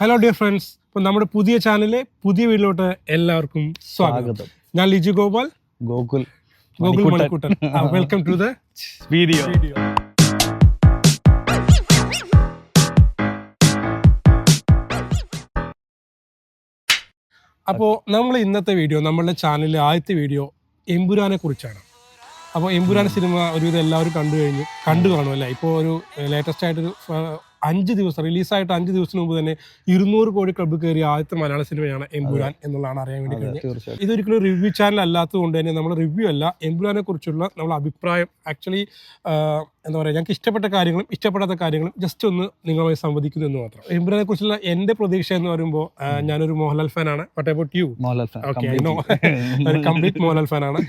Hello dear friends ഇപ്പം നമ്മുടെ പുതിയ ചാനലിലെ പുതിയ വീട്ടിലോട്ട് എല്ലാവർക്കും സ്വാഗതം. ഞാൻ Liju Gopal. Gokul Gokul Manikuttan. Welcome to the video അപ്പോൾ നമ്മൾ ഇന്നത്തെ വീഡിയോ നമ്മളുടെ ചാനലിലെ ആദ്യത്തെ വീഡിയോ എമ്പുരാനെ കുറിച്ചാണ്. അപ്പോൾ എമ്പുരാൻ സിനിമ ഒരുവിധം എല്ലാവരും കണ്ടു കഴിഞ്ഞു കണ്ടു കാണുമല്ലേ ഇപ്പോൾ ഒരു ലേറ്റസ്റ്റ് ആയിട്ടൊരു അഞ്ച് ദിവസം റിലീസായിട്ട് അഞ്ച് ദിവസത്തിന് മുമ്പ് തന്നെ ഇരുന്നൂറ് കോടി ക്ലബ്ബ് കയറിയ ആദ്യത്തെ മലയാള സിനിമയാണ് എംബുരാൻ എന്നുള്ളതാണ് അറിയാൻ വേണ്ടി കഴിഞ്ഞത്. ഇതൊരിക്കലും റിവ്യൂ ചാനൽ അല്ലാത്തത് കൊണ്ട് തന്നെ നമ്മൾ റിവ്യൂ അല്ല എംബുരാനെ കുറിച്ചുള്ള നമ്മൾ അഭിപ്രായം ആക്ച്വലി എന്താ പറയുക ഞങ്ങൾക്ക് ഇഷ്ടപ്പെട്ട കാര്യങ്ങളും ഇഷ്ടപ്പെടാത്ത കാര്യങ്ങളും ജസ്റ്റ് ഒന്ന് നിങ്ങളുമായി സംവദിക്കുന്നു എന്ന് മാത്രം. എംബുലാനെ കുറിച്ചുള്ള എന്റെ പ്രതീക്ഷ എന്ന് പറയുമ്പോൾ ഞാനൊരു മോഹൻലാൽ ഫാനാണ് വട്ട് അബൌട്ട് യു മോഹൻലാൽ. ഒരു കംപ്ലീറ്റ് മോഹൻലാൽ ഫാനാണ്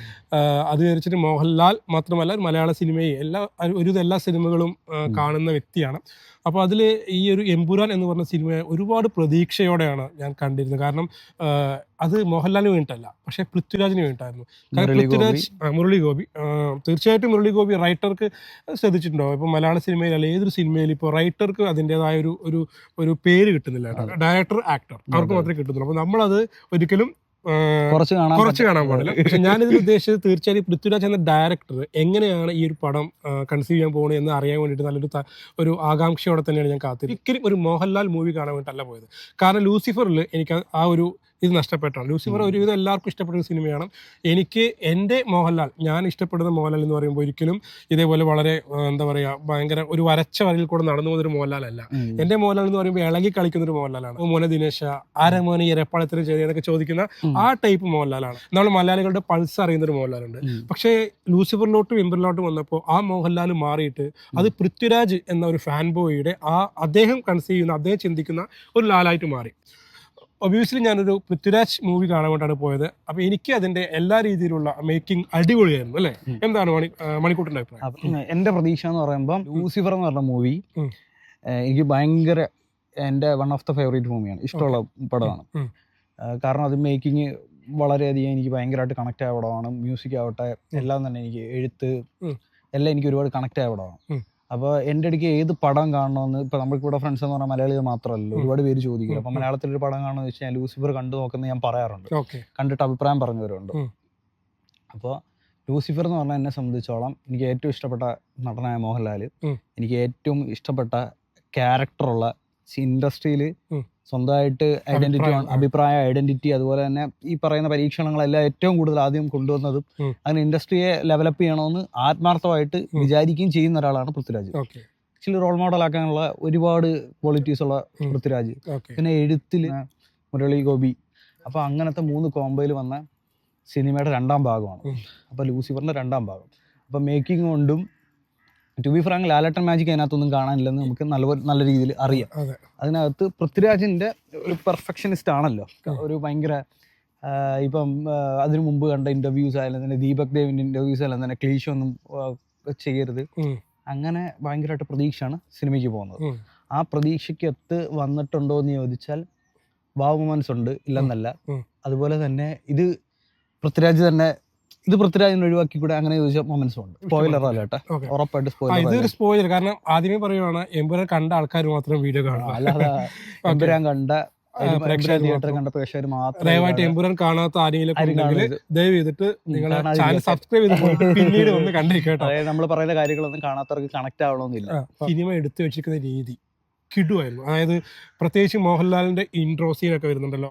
അത് വിചാരിച്ചിട്ട് മോഹൻലാൽ മാത്രമല്ല ഒരു മലയാള സിനിമയെ എല്ലാ ഒരു എല്ലാ സിനിമകളും കാണുന്ന വ്യക്തിയാണ്. അപ്പോൾ അതിൽ ഈ ഒരു എമ്പുരാൻ എന്ന് പറഞ്ഞ സിനിമയെ ഒരുപാട് പ്രതീക്ഷയോടെയാണ് ഞാൻ കണ്ടിരുന്നത്. കാരണം അത് മോഹൻലാലിന് വേണ്ടിയിട്ടല്ല പക്ഷേ പൃഥ്വിരാജിന് വേണ്ടിയിട്ടായിരുന്നു. കാരണം. പൃഥ്വിരാജ് മുരളി ഗോപി തീർച്ചയായിട്ടും മുരളി ഗോപി റൈറ്റർക്ക് ശ്രദ്ധിച്ചിട്ടുണ്ടാവും ഇപ്പോൾ മലയാള സിനിമയിൽ അല്ലെങ്കിൽ ഏതൊരു സിനിമയിൽ ഇപ്പോൾ റൈറ്റർക്ക് അതിന്റെതായ ഒരു ഒരു ഒരു പേര് കിട്ടുന്നില്ല ഡയറക്ടർ ആക്ടർ അവർക്ക് മാത്രമേ കിട്ടുന്നുള്ളൂ. അപ്പോൾ നമ്മളത് ഒരിക്കലും കുറച്ച് കാണാൻ കുറച്ച് കാണാൻ. പാടില്ല. പക്ഷെ ഞാനിതിൽ ഉദ്ദേശിച്ചത് തീർച്ചയായും പൃഥ്വിരാജ് എന്ന ഡയറക്ടർ എങ്ങനെയാണ് ഈ ഒരു പടം കൺസീവ് ചെയ്യാൻ പോകുന്നത് എന്ന് അറിയാൻ വേണ്ടിയിട്ട് നല്ലൊരു ഒരു ആകാംക്ഷയോടെ തന്നെയാണ് ഞാൻ കാത്തിരിക്കും ഒരിക്കലും ഒരു മോഹൻലാൽ മൂവി കാണാൻ വേണ്ടിയിട്ടല്ല പോയത്. കാരണം ലൂസിഫറിൽ എനിക്ക് ആ ഒരു ഇത് നഷ്ടപ്പെട്ടാണ്. ലൂസിഫർ ഒരുവിധം എല്ലാവർക്കും ഇഷ്ടപ്പെടുന്ന സിനിമയാണ്. എനിക്ക് എന്റെ മോഹൻലാൽ ഞാൻ ഇഷ്ടപ്പെടുന്ന മോഹൻലാൽ എന്ന് പറയുമ്പോൾ ഒരിക്കലും ഇതേപോലെ വളരെ എന്താ പറയുക ഭയങ്കര ഒരു വരച്ച വരയിൽ കൂടെ നടന്നു പോകുന്നൊരു മോഹൻലാൽ അല്ല. എന്റെ മോഹൻലാൽ എന്ന് പറയുമ്പോൾ ഇളകി കളിക്കുന്ന ഒരു മോഹൻലാലാണ് മോന ദിനേശ ആരെ മോനെ ഈ എരപ്പാളത്തിന് ചെറിയ എന്നൊക്കെ ചോദിക്കുന്ന ആ ടൈപ്പ് മോഹൻലാലാണ്. നമ്മൾ മലയാളികളുടെ പൾസ് അറിയുന്ന ഒരു മോഹൻലാലുണ്ട്. പക്ഷേ ലൂസിഫറിലോട്ടും ഇമ്പറിലോട്ടും വന്നപ്പോൾ ആ മോഹൻലാൽ മാറിയിട്ട് അത് പൃഥ്വിരാജ് എന്ന ഒരു ഫാൻ ബോയിയുടെ ആ അദ്ദേഹം കൺസീവ് ചെയ്യുന്ന അദ്ദേഹം ചിന്തിക്കുന്ന ഒരു ലാലായിട്ട് മാറി. ഒബിയസ്ലി ഞാനൊരു പൃഥ്വിരാജ് മൂവി കാണാൻ വേണ്ടിയാണ് പോയത്. അപ്പൊ എനിക്ക് അതിന്റെ എല്ലാ രീതിയിലുള്ള മേക്കിംഗ് അടിപൊളിയായിരുന്നു അല്ലെ? എന്താണ് മണി മണിക്കൂട്ടിന്റെ അഭിപ്രായം? എന്റെ പ്രതീക്ഷ എന്ന് പറയുമ്പോൾ ലൂസിഫർ എന്ന് പറഞ്ഞ മൂവി എനിക്ക് ഭയങ്കര എന്റെ വൺ ഓഫ് ദ ഫേവറേറ്റ് മൂവിയാണ് ഇഷ്ടമുള്ള പടമാണ്. കാരണം അത് മേക്കിംഗ് വളരെയധികം എനിക്ക് ഭയങ്കരമായിട്ട് കണക്ട് ആയ പടമാണ്. മ്യൂസിക് ആവട്ടെ എല്ലാം തന്നെ എനിക്ക് എഴുത്ത് എല്ലാം എനിക്ക് ഒരുപാട് കണക്ട് ആയ പടമാണ്. അപ്പോൾ എന്റെ അടുക്ക് ഏത് പടം കാണണമെന്ന് ഇപ്പൊ നമ്മൾക്ക് ഇവിടെ ഫ്രണ്ട്സ് എന്ന് പറഞ്ഞാൽ മലയാളികൾ മാത്രമല്ല. ഒരുപാട് പേര് ചോദിക്കും ഉം. അപ്പൊ മലയാളത്തിൽ ഒരു പടം കാണുമെന്ന് വെച്ചാൽ ഞാൻ ലൂസിഫർ കണ്ടു നോക്കുന്നത് ഞാൻ പറയാറുണ്ട് കണ്ടിട്ട് അഭിപ്രായം പറഞ്ഞവരുണ്ട്. അപ്പോൾ ലൂസിഫർ എന്ന് പറഞ്ഞാൽ എന്നെ സംബന്ധിച്ചോളം എനിക്ക് ഏറ്റവും ഇഷ്ടപ്പെട്ട നടനായ മോഹൻലാൽ എനിക്ക് ഏറ്റവും ഇഷ്ടപ്പെട്ട ക്യാരക്ടറുള്ള ഇൻഡസ്ട്രിയിൽ ഉം. സ്വന്തമായിട്ട് ഐഡന്റിറ്റി അഭിപ്രായ. ഐഡന്റിറ്റി അതുപോലെ തന്നെ ഈ പറയുന്ന പരീക്ഷണങ്ങളെല്ലാം ഏറ്റവും കൂടുതൽ ആദ്യം കൊണ്ടുവന്നതും അതിന് അങ്ങനെ ഇൻഡസ്ട്രിയെ ഡെവലപ്പ് ചെയ്യണമെന്ന് ആത്മാർത്ഥമായിട്ട്. വിചാരിക്കുകയും ചെയ്യുന്ന ഒരാളാണ് പൃഥ്വിരാജ്. ആക്ച്വലി റോൾ മോഡൽ ആക്കാനുള്ള ഒരുപാട് ക്വാളിറ്റീസ് ഉള്ള. പൃഥ്വിരാജ്. പിന്നെ എഴുത്തിൽ മുരളി ഗോപി. അപ്പോൾ അങ്ങനത്തെ മൂന്ന് കോംബോയിൽ വന്ന സിനിമയുടെ രണ്ടാം ഭാഗമാണ്. അപ്പൊ അപ്പോൾ ലൂസിഫറിന്റെ രണ്ടാം ഭാഗം. അപ്പോൾ മേക്കിംഗ് കൊണ്ടും to be frank Lalettan magic അതിനകത്തൊന്നും കാണാനില്ലെന്ന് നമുക്ക് നല്ല നല്ല രീതിയിൽ അറിയാം. അതിനകത്ത് പൃഥ്വിരാജിന്റെ ഒരു പെർഫെക്ഷനിസ്റ്റ് ആണല്ലോ. ഒരു ഭയങ്കര ഇപ്പം അതിനു മുമ്പ് കണ്ട ഇന്റർവ്യൂസ് ആയാലും തന്നെ ദീപക് ദേവിന്റെ ഇന്റർവ്യൂസ് ആയാലും തന്നെ ക്ലീഷ ഒന്നും ചെയ്യരുത്. അങ്ങനെ ഭയങ്കരമായിട്ട് പ്രതീക്ഷയാണ് സിനിമയ്ക്ക് പോകുന്നത്. ആ പ്രതീക്ഷയ്ക്ക് ഒത്ത് വന്നിട്ടുണ്ടോ എന്ന് ചോദിച്ചാൽ ബാബു മനസ്സുണ്ട് ഉണ്ട് ഇല്ലെന്നല്ല. അതുപോലെ തന്നെ ഇത് പൃഥ്വിരാജ് തന്നെ ഇത് പൃഥ്വിരാജിനെ ഒഴിവാക്കി കൂടെ അങ്ങനെ ചോദിച്ച മൊമെന്റ്സ് ഉണ്ട്. സ്പോയിലർ അല്ലേട്ടെ ഉറപ്പായിട്ട് സ്പോയിലർ ഇതൊരു സ്പോയിലർ കാരണം ആദ്യമേ പറയുവാണ് എമ്പുരാൻ കണ്ട ആൾക്കാർ മാത്രം വീഡിയോ കാണുക. അല്ലാതെ എമ്പുരാൻ കണ്ട ദയവായിട്ട് എമ്പുരാൻ കാണാത്ത ആരെങ്കിലും ദയവ് ചെയ്തിട്ട് നിങ്ങൾ ചാനൽ സബ്സ്ക്രൈബ് ചെയ്ത് പിന്നീട് ഒന്ന് കണ്ടേക്കേട്ടോ നമ്മൾ പറയുന്ന കാര്യങ്ങളൊന്നും കാണാത്തവർക്ക് കണക്ട് ആവണമെന്നില്ല. സിനിമ എടുത്തു വെച്ചിരിക്കുന്ന രീതി. കിടുവായിരുന്നു. അതായത് പ്രത്യേകിച്ച് മോഹൻലാലിന്റെ ഇൻട്രോ സീനൊക്കെ വരുന്നുണ്ടല്ലോ.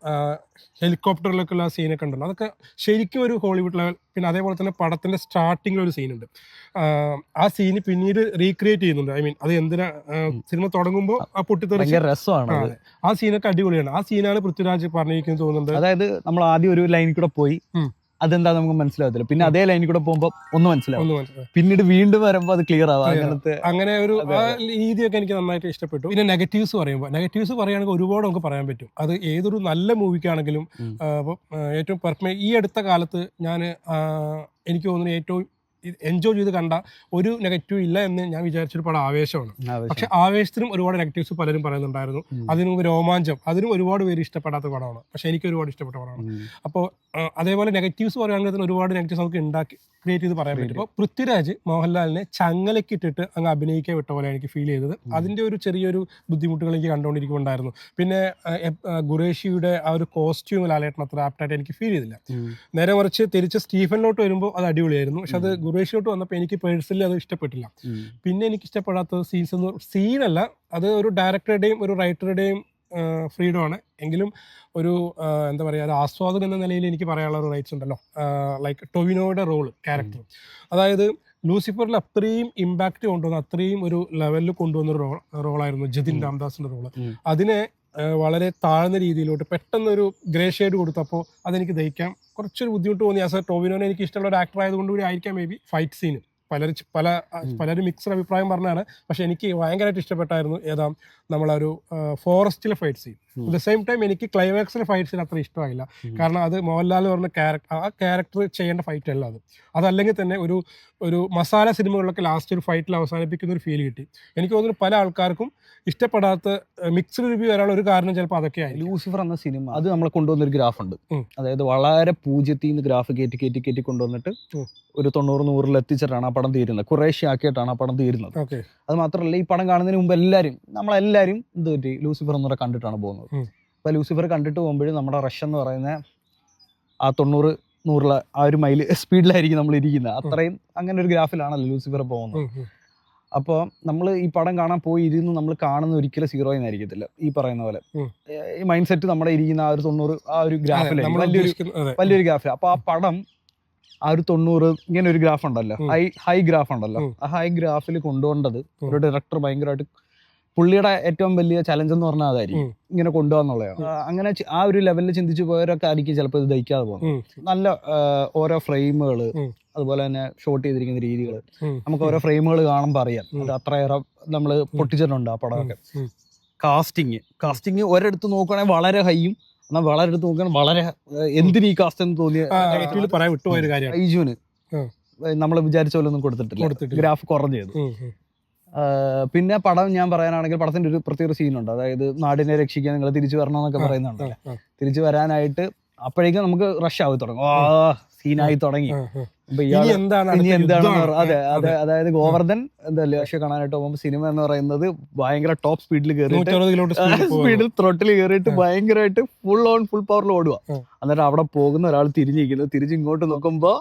ഹെലികോപ്റ്ററിലൊക്കെ ഉള്ള സീനൊക്കെ ഉണ്ടല്ലോ. അതൊക്കെ ശരിക്കും ഒരു ഹോളിവുഡ് ലെവൽ പിന്നെ അതേപോലെ തന്നെ പടത്തിന്റെ സ്റ്റാർട്ടിങ്ങിൽ ഒരു സീനുണ്ട് ആ സീന് പിന്നീട് റീക്രിയേറ്റ് ചെയ്യുന്നുണ്ട്. ഐ മീൻ അത് എന്തിനാ സിനിമ തുടങ്ങുമ്പോൾ ആ പൊട്ടിത്തെറിച്ച് രസമാണ് ആ, സീനൊക്കെ അടിപൊളിയാണ്. ആ സീനാണ് പൃഥ്വിരാജ് പറഞ്ഞിരിക്കുന്നത് തോന്നുന്നുണ്ട്. അതായത് നമ്മൾ ആദ്യം ഒരു ലൈനിൽ കൂടെ പോയി. അതെന്താ നമുക്ക് മനസ്സിലാവത്തില്ല. പിന്നെ അതേ ലൈനിൽ കൂടെ പോകുമ്പോൾ ഒന്ന് മനസ്സിലാവും. പിന്നീട് വീണ്ടും വരുമ്പോൾ അത് ക്ലിയർ ആവാം. അങ്ങനത്തെ അങ്ങനെ ഒരു രീതിയൊക്കെ എനിക്ക് നന്നായിട്ട് ഇഷ്ടപ്പെട്ടു. പിന്നെ നെഗറ്റീവ്സ് പറയുമ്പോൾ നെഗറ്റീവ്സ് പറയുകയാണെങ്കിൽ ഒരുപാട് നമുക്ക് പറയാൻ പറ്റും. അത് ഏതൊരു നല്ല മൂവിക്കാണെങ്കിലും ഏറ്റവും പെർഫെക്റ്റ് ഈ അടുത്ത കാലത്ത് ഞാൻ എനിക്ക് തോന്നുന്നു ഏറ്റവും എൻജോയ് ചെയ്ത് കണ്ട ഒരു നെഗറ്റീവ് ഇല്ല എന്ന് ഞാൻ വിചാരിച്ചൊരു പടം ആവേശമാണ്. പക്ഷെ ആവേശത്തിനും ഒരുപാട് നെഗറ്റീവ്സ് പലരും പറയുന്നുണ്ടായിരുന്നു. അതിനും മുമ്പ് രോമാഞ്ചം. അതിനും ഒരുപാട് പേര് ഇഷ്ടപ്പെടാത്ത പടമാണ്. പക്ഷെ എനിക്ക് ഒരുപാട് ഇഷ്ടപ്പെട്ട പടമാണ്. അപ്പോൾ അതേപോലെ നെഗറ്റീവ്സ് പറയുകയാണെങ്കിൽ ഒരുപാട് നെഗറ്റീവ്സ് നമുക്ക് ഉണ്ടാക്കി ക്രിയേറ്റ് ചെയ്ത് പറയാൻ പറ്റും. അപ്പോൾ പൃഥ്വിരാജ് മോഹൻലാലിനെ ചങ്ങലക്കിട്ടിട്ട് അങ്ങ് അഭിനയിക്കാൻ വിട്ട പോലെ എനിക്ക് ഫീൽ ചെയ്തത്. അതിന്റെ ഒരു ചെറിയൊരു ബുദ്ധിമുട്ടുകൾ എനിക്ക് കണ്ടുകൊണ്ടിരിക്കുന്നുണ്ടായിരുന്നു. പിന്നെ ഗുറേഷിയുടെ ആ, ആ ഒരു കോസ്റ്റ്യൂം ലാലേട്ടൻ അത്ര ആപ്റ്റായിട്ട് എനിക്ക് ഫീൽ ചെയ്തില്ല. നേരെ മറിച്ച് തിരിച്ച് സ്റ്റീഫനിലോട്ട് വരുമ്പോൾ അത് അടിപൊളിയായിരുന്നു. പക്ഷെ അത് ഖുറേഷിലോട്ട് വന്നപ്പോൾ എനിക്ക് പേഴ്സണലി അത് ഇഷ്ടപ്പെട്ടില്ല. പിന്നെ എനിക്ക് ഇഷ്ടപ്പെടാത്ത സീൻസ് എന്ന് സീനല്ല അത് ഒരു ഡയറക്ടറുടെയും ഒരു റൈറ്ററുടെയും ഫ്രീഡം ആണ്. എങ്കിലും ഒരു എന്താ പറയുക ഒരു ആസ്വാദകൻ എന്ന നിലയിൽ എനിക്ക് പറയാനുള്ള ഒരു റൈറ്റ്സ് ഉണ്ടല്ലോ. ലൈക്ക് ടൊവിനോയുടെ റോൾ ക്യാരക്ടർ അതായത് ലൂസിഫറിൽ അത്രയും ഇമ്പാക്റ്റ് കൊണ്ടുവന്ന അത്രയും ഒരു ലെവലിൽ കൊണ്ടുവന്ന റോൾ റോളായിരുന്നു ജതിൻ രാംദാസിന്റെ റോൾ അതിനെ വളരെ താഴ്ന്ന രീതിയിലോട്ട് പെട്ടെന്നൊരു ഗ്രേ ഷെയ്ഡ് കൊടുത്തപ്പോൾ അതെനിക്ക് ദഹിക്കാം കുറച്ചൊരു ബുദ്ധിമുട്ട് തോന്നി. ആസ് എ ടോവിനോനെ എനിക്ക് ഇഷ്ടമുള്ള ഒരു ആക്ടർ ആയതുകൊണ്ട് കൂടി ആയിരിക്കാം മേ ബി ഫൈറ്റ് സീന് പലർ പല പലരും മിക്സഡ് അഭിപ്രായം പറഞ്ഞാണ് പക്ഷെ എനിക്ക് ഭയങ്കരമായിട്ട് ഇഷ്ടപ്പെട്ടായിരുന്നു ഏതാ നമ്മളൊരു ഫോറസ്റ്റിലെ fight scene. At the same time എനിക്ക് ക്ലൈമാക്സിലെ ഫൈറ്റ് സീൻ അത്ര ഇഷ്ടമായില്ല. കാരണം അത് മോഹൻലാൽ പറഞ്ഞ ക്യാരക്ടർ ആ ക്യാരക്ടർ ചെയ്യേണ്ട ഫൈറ്റ് അല്ല അത്. അതല്ലെങ്കിൽ തന്നെ ഒരു ഒരു മസാല സിനിമകളിലൊക്കെ ലാസ്റ്റ് ഒരു ഫൈറ്റിൽ അവസാനിപ്പിക്കുന്ന ഒരു ഫീൽ കിട്ടി. എനിക്ക് തോന്നുന്നു പല ആൾക്കാർക്കും ഇഷ്ടപ്പെടാത്ത മിക്സ്ഡ് റിവ്യൂ വരാനുള്ള ഒരു കാരണം ചിലപ്പോൾ അതൊക്കെ ആയി ലൂസിഫർ എന്ന സിനിമ അത് നമ്മളെ കൊണ്ടുവന്നൊരു ഗ്രാഫ് ഉണ്ട്. അതായത് വളരെ പൂജ്യത്തിൽ നിന്ന് ഗ്രാഫ് കയറ്റി കയറ്റി കയറ്റി കൊണ്ടുവന്നിട്ട്. ഒരു തൊണ്ണൂറ് നൂറിൽ എത്തിച്ചിട്ടാണ് ആ പടം തീരുന്നത്. കുറേശ്ശെ ആക്കിയിട്ടാണ് ആ പടം തീരുന്നത്. അത് മാത്രമല്ല ഈ പടം കാണുന്നതിന് മുമ്പ് എല്ലാവരും നമ്മളെല്ലാവരും എന്ത് പറ്റി ലൂസിഫർ എന്നൂടെ കണ്ടിട്ടാണ് പോകുന്നത്. ഉം. അപ്പൊ ലൂസിഫർ കണ്ടിട്ട് പോകുമ്പോഴും നമ്മുടെ റഷ് എന്ന് പറയുന്ന ആ തൊണ്ണൂറ് നൂറിലെ ആ ഒരു മൈൽ സ്പീഡിലായിരിക്കും നമ്മൾ ഇരിക്കുന്നത്. അത്രയും അങ്ങനെ ഒരു ഗ്രാഫിലാണല്ലോ ലൂസിഫർ പോകുന്നത്. അപ്പോൾ നമ്മൾ ഈ പടം കാണാൻ പോയി ഇരുന്ന് നമ്മൾ കാണുന്ന ഒരിക്കലും സീറോ എന്നായിരിക്കത്തില്ല ഈ പറയുന്ന പോലെ. ഈ മൈൻഡ് സെറ്റ് നമ്മുടെ ഇരിക്കുന്ന ആ ഒരു തൊണ്ണൂറ് ആ ഒരു ഗ്രാഫിലെ വലിയൊരു വലിയൊരു ഗ്രാഫ് അപ്പൊ ആ പടം ആ ഒരു തൊണ്ണൂറ് ഇങ്ങനെ ഒരു ഗ്രാഫ് ഉണ്ടല്ലോ ഹൈ ഹൈ ഗ്രാഫ് ഉണ്ടല്ലോ ആ ഹൈ ഗ്രാഫിൽ കൊണ്ടുപോകേണ്ടത്. ഒരു ഡയറക്ടർ ഭയങ്കരമായിട്ട് പുള്ളിയുടെ ഏറ്റവും വലിയ ചലഞ്ച് എന്ന് പറഞ്ഞാൽ അതായിരിക്കും. ഇങ്ങനെ കൊണ്ടുപോകാന്നുള്ളതാണ്. അങ്ങനെ ആ ഒരു ലെവലിൽ ചിന്തിച്ചു പോയവരൊക്കെ ആയിരിക്കും ചിലപ്പോൾ ഇത് ദഹിക്കാതെ പോകുന്നത്. നല്ല ഓരോ ഫ്രെയിമുകൾ അതുപോലെ തന്നെ ഷോട്ട് ചെയ്തിരിക്കുന്ന രീതികൾ നമുക്ക് ഓരോ ഫ്രെയിമുകൾ കാണുമ്പോൾ അറിയാം. അത് അത്രയേറെ നമ്മൾ പൊട്ടിച്ചിട്ടുണ്ട് ആ പടമൊക്കെ. കാസ്റ്റിങ് കാസ്റ്റിങ് ഒരിടത്ത് നോക്കുകയാണെങ്കിൽ വളരെ ഹൈയും എന്നാൽ വളരെ അടുത്ത് നോക്കുകയാണെങ്കിൽ വളരെ എന്തിനു ഈ കാസ്റ്റ് എന്ന് തോന്നിയ ഐജുവിന്. നമ്മൾ വിചാരിച്ച പോലെ ഒന്നും കൊടുത്തിട്ടില്ല. ഗ്രാഫ് കുറഞ്ഞത് ഉം. പിന്നെ പടം ഞാൻ പറയാനാണെങ്കിൽ പടത്തിന്റെ ഒരു പ്രത്യേക സീനുണ്ട്. അതായത് നാടിനെ രക്ഷിക്കാൻ നിങ്ങൾ തിരിച്ചു വരണം എന്നൊക്കെ പറയുന്നുണ്ട് തിരിച്ചു വരാനായിട്ട് അപ്പോഴേക്കും നമുക്ക് റഷ് ആയി തുടങ്ങും. ആ സീനായി തുടങ്ങി. ഇനി എന്താണ് അതെ അതെ. അതായത് ഗോവർദ്ധൻ എന്താ പക്ഷെ കാണാനായിട്ട് പോകുമ്പോൾ സിനിമ എന്ന് പറയുന്നത് ഭയങ്കര ടോപ്പ് സ്പീഡിൽ കയറിയിട്ട് സ്പീഡിൽ ത്രോട്ടിൽ കയറിയിട്ട് ഭയങ്കരമായിട്ട് ഫുൾ ഓൺ ഫുൾ പവറിൽ ഓടുക. എന്നിട്ട് അവിടെ പോകുന്ന ഒരാൾ തിരിഞ്ഞിരിക്കുന്നത് തിരിച്ച് ഇങ്ങോട്ട് നോക്കുമ്പോ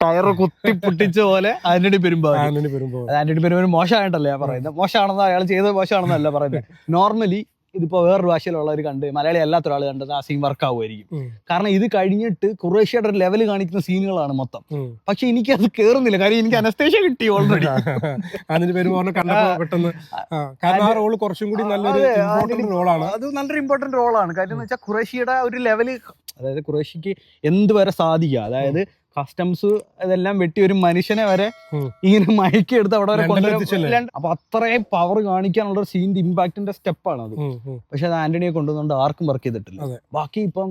ടയർ കുത്തി പൊട്ടിച്ച പോലെ ആന്റണി പെരുമ്പാവൂർ ആന്റണി പെരുമ്പോൾ ആന്റണി പെരുമ്പാവൂർ മോശമായിട്ടല്ല ഞാൻ പറയുന്നത്? മോശമാണെന്ന് അയാൾ ചെയ്തത് മോശമാണെന്നല്ല പറയുന്നത്. നോർമലി ഇതിപ്പോ വേറൊരു ഭാഷയിലുള്ളവർ കണ്ട് മലയാളി അല്ലാത്ത ഒരാൾ കണ്ടത് ആ സീൻ വർക്ക് ആവുമായിരിക്കും. കാരണം ഇത് കഴിഞ്ഞിട്ട് കുറേശ്യയുടെ ഒരു ലെവൽ കാണിക്കുന്ന സീനുകളാണ് മൊത്തം. പക്ഷെ എനിക്ക് അത് കേറുന്നില്ല. കാര്യം എനിക്ക് അനസ്തേഷ്യ കിട്ടി ഓൾറെഡി പെട്ടെന്ന് ആ, കാരണം ആ റോൾ കുറച്ചും കൂടി നല്ലൊരു ഇമ്പോർട്ടന്റ് റോളാണ് അത് നല്ലൊരു ഇമ്പോർട്ടന്റ് റോളാണ് കാര്യം എന്ന് വെച്ചാൽ കുറേശ്യയുടെ ഒരു ലെവൽ അതായത് ഖുറേഷിക്ക് എന്ത് വരെ സാധിക്കുക. അതായത് കസ്റ്റംസ് ഇതെല്ലാം വെട്ടി ഒരു മനുഷ്യനെ വരെ ഇങ്ങനെ മയക്കി എടുത്ത് അവിടെ വരെ അപ്പൊ അത്രയും പവർ കാണിക്കാനുള്ള ഒരു സീനിന്റെ ഇമ്പാക്ടിന്റെ സ്റ്റെപ്പാണ് അത്. പക്ഷെ അത് ആന്റണിയെ കൊണ്ടുവന്നുകൊണ്ട് ആർക്കും വർക്ക് ചെയ്തിട്ടില്ല. ബാക്കി ഇപ്പം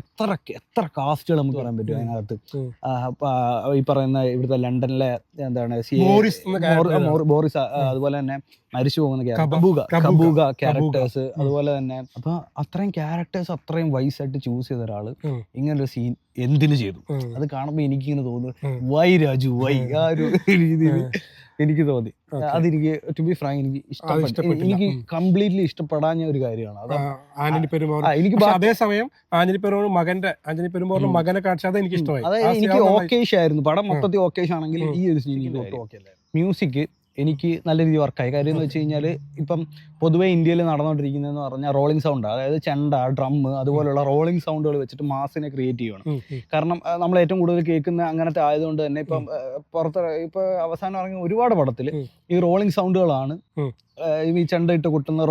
എത്ര എത്ര കാസ്റ്റുകൾ നമുക്ക് പറയാൻ പറ്റും. അതിനകത്ത്? ഈ പറയുന്ന ഇവിടുത്തെ ലണ്ടനിലെ എന്താണ് ബോറിസ് അതുപോലെ തന്നെ മരിച്ചു പോകുന്ന കബൂക ക്യാരക്ടേഴ്സ് അതുപോലെ തന്നെ അപ്പൊ അത്രയും ക്യാരക്ടേഴ്സ് അത്രയും വൈസായിട്ട് ചൂസ് ചെയ്ത ഒരാൾ. ഇങ്ങനൊരു സീൻ എന്തിനു ചെയ്തു? അത് അത് കാണുമ്പോ എനിക്കിങ്ങനെ തോന്നുന്നു വൈ രാജു വൈ ആ ഒരു രീതിയിൽ എനിക്ക് തോന്നി. അതെനിക്ക് ടു ബി ഫ്രാങ്ക് എനിക്ക് ഇഷ്ടപ്പെട്ടു. എനിക്ക് കംപ്ലീറ്റ്ലി ഇഷ്ടപ്പെടാഞ്ഞ ഒരു കാര്യമാണ്. ആന്റണി പെരുമാർ എനിക്ക് അതേ സമയം അതേസമയം ആന്റണി പെരുമാർ മകന്റെ ആന്റണി പെരുമാറിന് മകനെ കാണിച്ചാൽ എനിക്ക് ഇഷ്ടമായി. അതായത് എനിക്ക് ഓക്കേഷ് ആയിരുന്നു. പടം മൊത്തത്തിൽ ഓക്കേഷ് ആണെങ്കിൽ ഈ ഒരു അല്ല മ്യൂസിക് എനിക്ക് നല്ല രീതിയിൽ വർക്കായി കാര്യം എന്ന് വെച്ച് കഴിഞ്ഞാൽ ഇപ്പം പൊതുവേ ഇന്ത്യയിൽ നടന്നുകൊണ്ടിരിക്കുന്നതെന്ന് പറഞ്ഞാൽ റോളിംഗ് സൗണ്ട് അതായത് ചെണ്ട ഡ്രം അതുപോലുള്ള റോളിംഗ് സൗണ്ടുകൾ വെച്ചിട്ട് മാസിനെ ക്രിയേറ്റ് ചെയ്യണം. കാരണം നമ്മൾ ഏറ്റവും കൂടുതൽ കേൾക്കുന്ന അങ്ങനത്തെ ആയതുകൊണ്ട് തന്നെ ഇപ്പം പുറത്ത് ഇപ്പൊ അവസാനം ഇറങ്ങിയ ഒരുപാട് പടത്തിൽ ഈ റോളിംഗ് സൗണ്ടുകളാണ് ഈ ചെണ്ട ഇട്ട് കൊട്ടുന്ന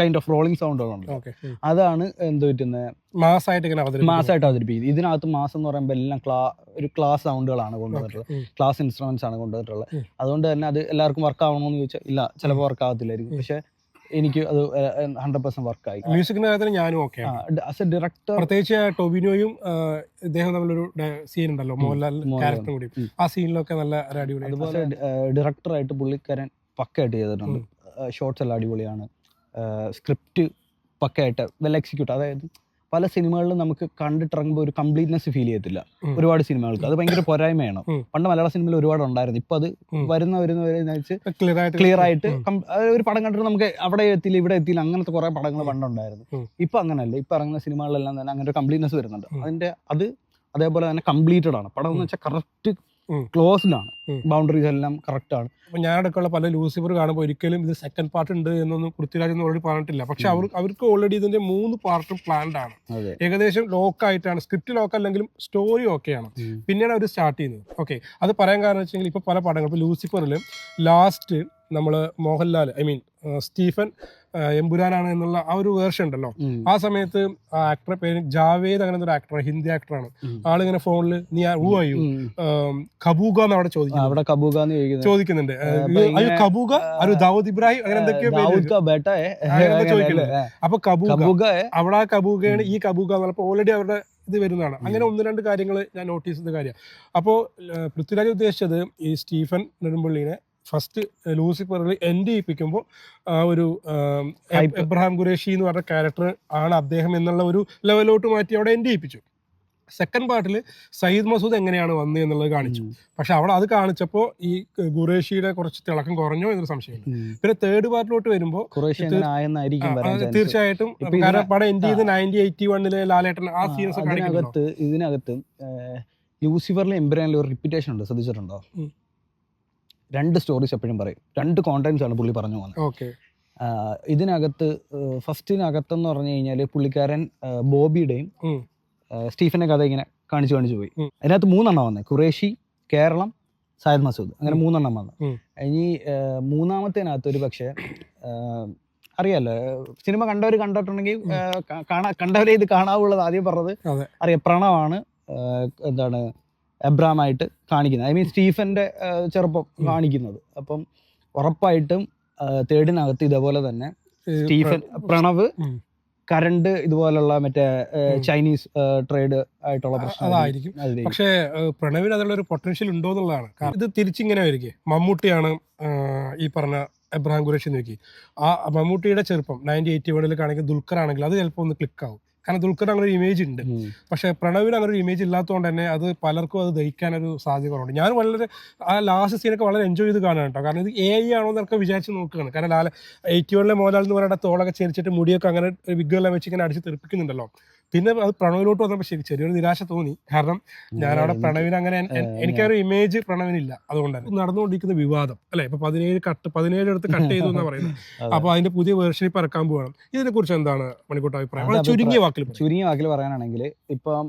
കൈൻഡ് ഓഫ് റോളിംഗ് സൗണ്ടുകളുണ്ട്. അതാണ് എന്ത് പറ്റുന്നത് മാസായിട്ട് ഇങ്ങനെ. മാസമായിട്ട് അവതരിപ്പിക്കുന്നത്. ഇതിനകത്ത് മാസം എന്ന് പറയുമ്പോൾ എല്ലാം ക്ലാ ഒരു ക്ലാസ് സൗണ്ടുകളാണ് കൊണ്ടുവന്നിട്ടുള്ളത്. ക്ലാസ് ഇൻസ്ട്രുമെന്റ്സ് ആണ് കൊണ്ടുവന്നിട്ടുള്ളത്. അതുകൊണ്ട് തന്നെ അത് എല്ലാവർക്കും വർക്ക് ആവണമെന്ന് ചോദിച്ചാൽ ഇല്ല ചിലപ്പോൾ വർക്ക് ആവത്തില്ലായിരിക്കും. പക്ഷെ എനിക്ക് അത് ഹൺഡ്രഡ് പെർസെന്റ് വർക്കായി മ്യൂസിക്കിന്റെ കാര്യത്തിൽ ഞാനും ഓക്കെ ആസ് എ ഡയറക്ടർ പ്രത്യേകിച്ച് ടൊബിനോയും ഇദ്ദേഹം തമ്മിലൊരു സീൻ ഉണ്ടല്ലോ മോഹൻലാൽ. ക്യാരക്ടർ കൂടി. ആ സീനിലൊക്കെ നല്ല അതുപോലെ ഡയറക്ടറായിട്ട് പുള്ളിക്കാരൻ പക്കയായിട്ട് ചെയ്തിട്ടുണ്ട്. ഷോർട്സ് എല്ലാം അടിപൊളിയാണ്. സ്ക്രിപ്റ്റ് പക്കയായിട്ട് വെൽ എക്സിക്യൂട്ട് അതായത് പല സിനിമകളിലും നമുക്ക് കണ്ടിട്ടിറങ്ങുമ്പോൾ ഒരു കംപ്ലീറ്റ്നെസ് ഫീൽ ചെയ്യത്തില്ല. ഒരുപാട് സിനിമകൾക്ക്. അത് ഭയങ്കര പോരായ്മയാണ്. പണ്ട് മലയാള സിനിമയിൽ ഒരുപാട് ഉണ്ടായിരുന്നു. ഇപ്പൊ അത്. വരുന്ന വരുന്ന ക്ലിയർ ആയിട്ട് ഒരു പടം കണ്ടിട്ട് നമുക്ക് അവിടെ എത്തില്ല ഇവിടെ എത്തിയില്ല അങ്ങനത്തെ കുറെ പടങ്ങൾ പണ്ടുണ്ടായിരുന്നു. ഇപ്പൊ അങ്ങനല്ല ഇപ്പൊ ഇറങ്ങുന്ന സിനിമകളിലെല്ലാം തന്നെ അങ്ങനെ ഒരു കംപ്ലീറ്റ്നെസ് വരുന്നുണ്ട് അതിന്റെ അത് അതേപോലെ തന്നെ കംപ്ലീറ്റഡ് ആണ്. പടം എന്ന് വെച്ചാൽ കറക്റ്റ് ഉം. ക്ലോസ്ഡ് ആണ് ബൗണ്ടറീസ് എല്ലാം കറക്റ്റ് ആണ് അപ്പൊ ഞാനടക്കമുള്ള പല ലൂസിഫർ കാണുമ്പോൾ ഒരിക്കലും ഇത് സെക്കൻഡ് പാർട്ട് ഉണ്ട് എന്നൊന്നും പൃഥ്വിരാജ് ഓൾറെഡി പറഞ്ഞിട്ടില്ല. പക്ഷെ അവർ അവർക്ക് ഓൾറെഡി ഇതിന്റെ മൂന്ന് പാർട്ടും പ്ലാൻഡ് ആണ്. ഏകദേശം ലോക്ക് ആയിട്ടാണ്. സ്ക്രിപ്റ്റ് ലോക്ക് അല്ലെങ്കിലും സ്റ്റോറി ഓക്കെയാണ് പിന്നീട് അവർ സ്റ്റാർട്ട് ചെയ്യുന്നത്. ഓക്കെ അത് പറയാൻ കാരണം വെച്ചെങ്കിൽ ഇപ്പൊ പല പടങ്ങൾ ഇപ്പൊ ലൂസിഫറിൽ ലാസ്റ്റ് നമ്മൾ മോഹൻലാൽ ഐ മീൻ സ്റ്റീഫൻ എമ്പുരാനാണ് എന്നുള്ള ആ ഒരു വേർഷൻ ഉണ്ടല്ലോ. ആ സമയത്ത് ആ ആക്ടറെ പേര് ജാവേദ് അങ്ങനെ ഒരു ആക്ടർ ഹിന്ദി ആക്ടറാണ്. ആളിങ്ങനെ ഫോണിൽ നീ ഊ ആയു കബൂഗ എന്ന് അവിടെ ചോദിക്കുന്നു ചോദിക്കുന്നുണ്ട്. അയ്യോ കബൂഗ? ഒരു ദാവൂദ് ഇബ്രാഹിം? അങ്ങനെ എന്തൊക്കെയോ? അപ്പൊ കബൂഗ. അവിടെ ആ കബൂഗയാണ് ഈ കബൂഗ എന്നുള്ളപ്പോൾ ഓൾറെഡി അവരുടെ ഇത് വരുന്നതാണ്. അങ്ങനെ ഒന്ന് രണ്ട് കാര്യങ്ങൾ ഞാൻ നോട്ടീസ് ചെയ്ത കാര്യം. അപ്പോൾ പൃഥ്വിരാജ് ഉദ്ദേശിച്ചത് ഈ സ്റ്റീഫൻ നെടുമ്പള്ളിനെ ഫസ്റ്റ് ലൂസിഫറിൽ എൻഡ് ചെയ്യിപ്പിക്കുമ്പോൾ ആ ഒരു എബ്രഹാം ഖുറേഷി എന്ന് പറഞ്ഞ ക്യാരക്ടർ ആണ് അദ്ദേഹം എന്നുള്ള ഒരു ലെവലോട്ട് മാറ്റി അവിടെ എൻഡ് ചെയ്യിപ്പിച്ചു സെക്കൻഡ് പാർട്ടിൽ സയ്യിദ് മസൂദ് എങ്ങനെയാണ് വന്നത് എന്നുള്ളത് കാണിച്ചു. പക്ഷെ അവിടെ അത് കാണിച്ചപ്പോൾ ഈ ഖുറേഷിയുടെ കുറച്ച് തിളക്കം കുറഞ്ഞോ എന്നൊരു സംശയമില്ല. പിന്നെ തേർഡ് പാർട്ടിലോട്ട് വരുമ്പോൾ തീർച്ചയായിട്ടും കാരണം പടം എൻഡ് ചെയ്ത് നയന്റി എയ്റ്റി വണ്ണിലെ ലാലേട്ടൻ ആ സീൻസ് ഇതിനകത്ത് ലൂസിഫറിലെ എംബ്രാനിലും ഒരു റിപ്പീറ്റേഷൻ ഉണ്ട്. ശ്രദ്ധിച്ചിട്ടുണ്ടോ. രണ്ട് സ്റ്റോറീസ് എപ്പോഴും പറയും. രണ്ട് കോണ്ടൻസ് ആണ് പുള്ളി പറഞ്ഞു പോകുന്നത്. ഓക്കെ. ഇതിനകത്ത് ഫസ്റ്റിനകത്തെന്ന് പറഞ്ഞു കഴിഞ്ഞാൽ പുള്ളിക്കാരൻ ബോബിയുടെയും സ്റ്റീഫന്റെ കഥ ഇങ്ങനെ കാണിച്ചു കാണിച്ചു പോയി. അതിനകത്ത് മൂന്നെണ്ണം വന്നത് ഖുറേഷി കേരളം സായദ് മസൂദ്. അങ്ങനെ. മൂന്നെണ്ണം വന്നു. ഇനി മൂന്നാമത്തേനകത്ത് ഒരു പക്ഷേ അറിയാലോ സിനിമ കണ്ടവർ കണ്ടിട്ടുണ്ടെങ്കിൽ കാണാ കണ്ടവരെ ഇത് കാണാവുള്ളത് ആദ്യം പറഞ്ഞത്. അറിയാം പ്രണവാണ് എന്താണ് എബ്രാമായിട്ട് കാണിക്കുന്നത്. ഐ മീൻ സ്റ്റീഫന്റെ ചെറുപ്പം. കാണിക്കുന്നത്. അപ്പം ഉറപ്പായിട്ടും തേടിനകത്ത് തേർഡിനകത്ത് ഇതേപോലെ തന്നെ സ്റ്റീഫൻ പ്രണവ് കരണ്ട് കറണ്ട് ഇതുപോലുള്ള മറ്റേ ചൈനീസ് ട്രേഡ് ആയിട്ടുള്ള പ്രശ്നം അതായിരിക്കും. പക്ഷേ പ്രണവിന് അതിനുള്ള ഒരു പൊട്ടൻഷ്യൽ ഉണ്ടോ എന്നുള്ളതാണ്. കാരണം ഇത് തിരിച്ചിങ്ങനെ ആയിരിക്കും. മമ്മൂട്ടിയാണ് ഈ പറഞ്ഞ എബ്രഹാം ഖുറേഷി നോക്കി ആ മമ്മൂട്ടിയുടെ ചെറുപ്പം നയന്റി എയ്റ്റി വണ്ണിൽ കാണിക്കുന്ന ദുൽഖർ ആണെങ്കിൽ അത് ചിലപ്പോൾ ഒന്ന് ക്ലിക്ക് ആവും. കാരണം ദുൽഖർ അങ്ങനെ ഒരു ഇമേജ് ഉണ്ട്. പക്ഷെ പ്രണവിന് അങ്ങനെ ഒരു ഇമേജ് ഇല്ലാത്തതുകൊണ്ട് തന്നെ അത് പലർക്കും അത് ദഹിക്കാനൊരു സാധ്യത കുറവുണ്ട് ഞാൻ വളരെ ആ ലാസ്റ്റ് സീനൊക്കെ വളരെ എൻജോയ് ചെയ്ത് കാണാൻ കേട്ടോ. കാരണം ഇത് എ ഐ ആണോ എന്നൊക്കെ വിചാരിച്ച് നോക്കുകയാണ്. കാരണം ലാല എയ്റ്റി വണ്ണിലെ മോഹൻലാൽ എന്ന് പറയുന്ന തോളൊക്കെ ചെരിച്ചിട്ട് മുടിയൊക്കെ അങ്ങനെ വിഗ്ഗെല്ലാം വെച്ച് ഇങ്ങനെ അടിച്ച് തെറിപ്പിക്കുന്നുണ്ടല്ലോ. പിന്നെ അത് പ്രണവിലോട്ട് വന്നപ്പോൾ ശരി ചെറിയൊരു നിരാശ തോന്നി. കാരണം ഞാൻ അവിടെ പ്രണവിന് അങ്ങനെ എനിക്കൊരു ഇമേജ് പ്രണവിനില്ല. അതുകൊണ്ടാണ് നടന്നുകൊണ്ടിരിക്കുന്ന വിവാദം അല്ലെ? ഇപ്പൊ പതിനേഴ് കട്ട് പതിനേഴ് എടുത്ത് കട്ട് ചെയ്തു എന്നാ പറയുന്നത്. അപ്പൊ അതിന്റെ പുതിയ വേർഷൻ ഇപ്പൊ ഇറക്കാൻ പോകണം ഇതിനെ കുറിച്ച് എന്താണ് മണിക്കൂട്ട അഭിപ്രായം? ചുരുങ്ങിയ വാക്കിൽ ചുരുങ്ങിയ വാക്കിൽ പറയാനാണെങ്കിൽ ഇപ്പം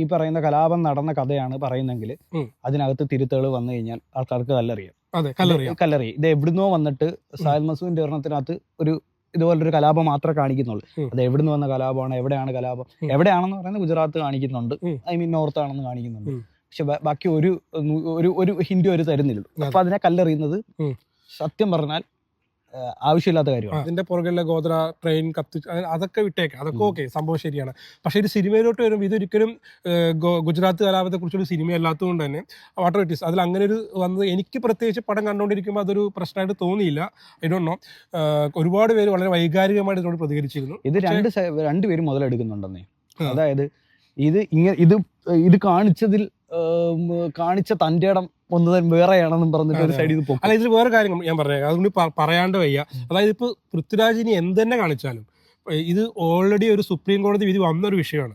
ഈ പറയുന്ന കലാപം നടന്ന കഥയാണ് പറയുന്നെങ്കിൽ അതിനകത്ത് തിരുത്തുകൾ വന്നു കഴിഞ്ഞാൽ ആൾക്കാർക്ക് കല്ലറിയാം. കല്ലറി ഇത് എവിടുന്നോ വന്നിട്ട് സാൽ മസൂദിന്റെ ഒരെണ്ണത്തിനകത്ത് ഒരു ഇതുപോലൊരു കലാപം മാത്രമേ കാണിക്കുന്നുള്ളൂ. അത് എവിടുന്ന് വന്ന കലാപമാണ് എവിടെയാണ് കലാപം എവിടെയാണെന്ന് പറയുന്നത് ഗുജറാത്ത് കാണിക്കുന്നുണ്ട്. ഐ മീൻ നോർത്ത് ആണെന്ന് കാണിക്കുന്നുണ്ട് പക്ഷെ ബാക്കി ഒരു ഒരു ഒരു ഹിന്ദു അവർ തരുന്നില്ല. അപ്പൊ അതിനെ കല്ലെറിയുന്നത്. സത്യം പറഞ്ഞാൽ ആവശ്യമില്ലാത്ത കാര്യമാണ്. അതിന്റെ പുറകിലെ ഗോത്ര ട്രെയിൻ കത്തി അതൊക്കെ വിട്ടേക്ക്. അതൊക്കെ. ഓക്കെ സംഭവം ശരിയാണ്. പക്ഷെ ഒരു സിനിമയിലോട്ട് വരുമ്പോൾ ഇതൊരിക്കലും ഗുജറാത്ത് കലാപത്തെ കുറിച്ചൊരു സിനിമ അല്ലാത്തതുകൊണ്ട് തന്നെ വാട്ടർ ഇറ്റ് അതിൽ അങ്ങനെ ഒരു വന്നത് എനിക്ക് പ്രത്യേകിച്ച് പടം കണ്ടുകൊണ്ടിരിക്കുമ്പോൾ അതൊരു പ്രശ്നമായിട്ട് തോന്നിയില്ല. I don't know. ഒരുപാട് പേര് വളരെ വൈകാരികമായിട്ട് ഇതിനോട് പ്രതികരിച്ചിരുന്നു. ഇത് രണ്ട് രണ്ട് രണ്ടുപേരും മുതലെടുക്കുന്നുണ്ടെന്നേ. അതായത് ഇത് ഇങ്ങനെ ഇത് ഇത് കാണിച്ചതിൽ കാണിച്ച തന്റെ ഇടം ഒന്ന് തന്നെ വേറെയാണെന്നും പറഞ്ഞിട്ട് ഒരു സൈഡിൽ നിന്ന് അല്ല ഇതിൽ വേറെ കാര്യം ഞാൻ പറഞ്ഞു അതുകൊണ്ട് പറയാണ്ട് വയ്യ. അതായത് ഇപ്പൊ പൃഥ്വിരാജിനി എന്തെന്നെ കാണിച്ചാലും ഇത് ഓൾറെഡി ഒരു സുപ്രീം കോടതി വിധി വന്നൊരു വിഷയമാണ്.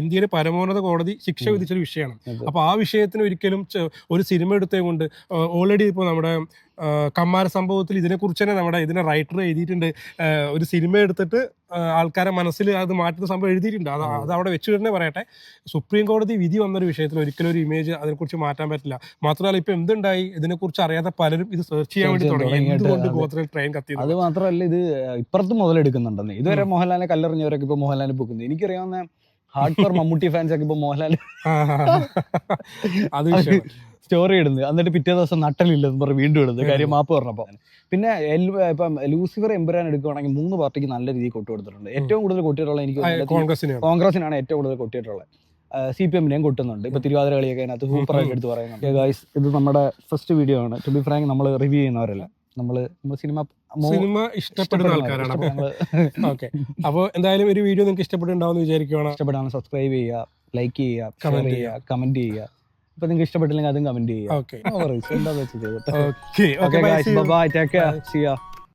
ഇന്ത്യയിലെ പരമോന്നത കോടതി ശിക്ഷ. വിധിച്ചൊരു വിഷയമാണ്. അപ്പോൾ അപ്പൊ ആ വിഷയത്തിന് ഒരിക്കലും ഒരു സിനിമ എടുത്തേ കൊണ്ട് ഓൾറെഡി ഇപ്പോൾ നമ്മുടെ കമ്മാര സംഭവത്തിൽ ഇതിനെക്കുറിച്ച് തന്നെ നമ്മുടെ ഇതിനെ റൈറ്റർ എഴുതിയിട്ടുണ്ട്. ഒരു സിനിമ എടുത്തിട്ട് ആൾക്കാരെ മനസ്സിൽ അത് മാറ്റുന്ന സംഭവം എഴുതിയിട്ടുണ്ട്. അത് അവിടെ വെച്ച് തന്നെ പറയട്ടെ. സുപ്രീം കോടതി വിധി വന്നൊരു വിഷയത്തിൽ ഒരിക്കലും ഒരു ഇമേജ് അതിനെക്കുറിച്ച് മാറ്റാൻ പറ്റില്ല. മാത്രമല്ല ഇപ്പൊ എന്തുണ്ടായി? ഇതിനെക്കുറിച്ച് അറിയാത്ത പലരും ഇത് സെർച്ച് ചെയ്യാൻ വേണ്ടി തുടങ്ങി. തുടങ്ങിയിട്ട് എന്തുകൊണ്ട് ഗോത്രയിൽ ട്രെയിൻ കത്തി അത് മാത്രമല്ല ഇത് ഇപ്പുറത്ത് മുതലെടുക്കുന്നുണ്ടെന്ന്. ഇതുവരെ മോഹൻലാലിനെ കല്ലെറിഞ്ഞവരൊക്കെ ഇപ്പൊ മോഹൻലാലിനെ പൊക്കുന്നു. എനിക്കറിയാവുന്ന ഹാർഡ് കോർ മമ്മൂട്ടി ഫാൻസ് ഒക്കെ ഇപ്പൊ മോഹൻലാൽ അത് സ്റ്റോറി ഇടുന്നത്. എന്നിട്ട് പിറ്റേ ദിവസം നട്ടലില്ലെന്ന് പറഞ്ഞ് വീണ്ടും ഇടുന്നത്. കാര്യം മാപ്പ് പറഞ്ഞപ്പോൾ പിന്നെ ഇപ്പം ലൂസിഫർ എംപുരാൻ എടുക്കുകയാണെങ്കിൽ മൂന്ന് പാർട്ടിക്ക് നല്ല രീതിയിൽ കൊട്ടു കൊടുത്തിട്ടുണ്ട്. ഏറ്റവും കൂടുതൽ കൊട്ടിയിട്ടുള്ള എനിക്ക് കോൺഗ്രസിനാണ് ഏറ്റവും കൂടുതൽ കൊട്ടിയിട്ടുള്ളത്. C P എമ്മിനെയും കൊട്ടുന്നുണ്ട്. ഇപ്പൊ തിരുവാതിര കളിയൊക്കെ അതിനകത്ത് സൂപ്പറായിട്ട് എടുത്ത് പറയുന്നുണ്ട്. ഗൈസ് ഇത് നമ്മുടെ ഫസ്റ്റ് വീഡിയോ ആണ്. ടു ബി ഫ്രാങ്ക് നമ്മൾ റിവ്യൂ ചെയ്യുന്നവരല്ല. നമ്മൾ സിനിമ സിനിമ ഇഷ്ടപ്പെടുന്ന ആൾക്കാരാണ് ഓക്കെ. അപ്പോൾ എന്തായാലും ഒരു വീഡിയോ നിങ്ങൾക്ക് ഇഷ്ടപ്പെട്ടുണ്ടാവും വിചാരിക്കുകയാണ് ഇഷ്ടപ്പെടാണ്. സബ്സ്ക്രൈബ് ചെയ്യുക ലൈക്ക് ചെയ്യുക കമന്റ് ചെയ്യുക കമന്റ് ചെയ്യുക. ഇപ്പൊ നിങ്ങൾക്ക് ഇഷ്ടപ്പെട്ടില്ലെങ്കിൽ അതും കമന്റ് ചെയ്യുക. ഓക്കെ എന്താ വെച്ച് ചെയ്തിട്ട് okay okay okay bye take care see ya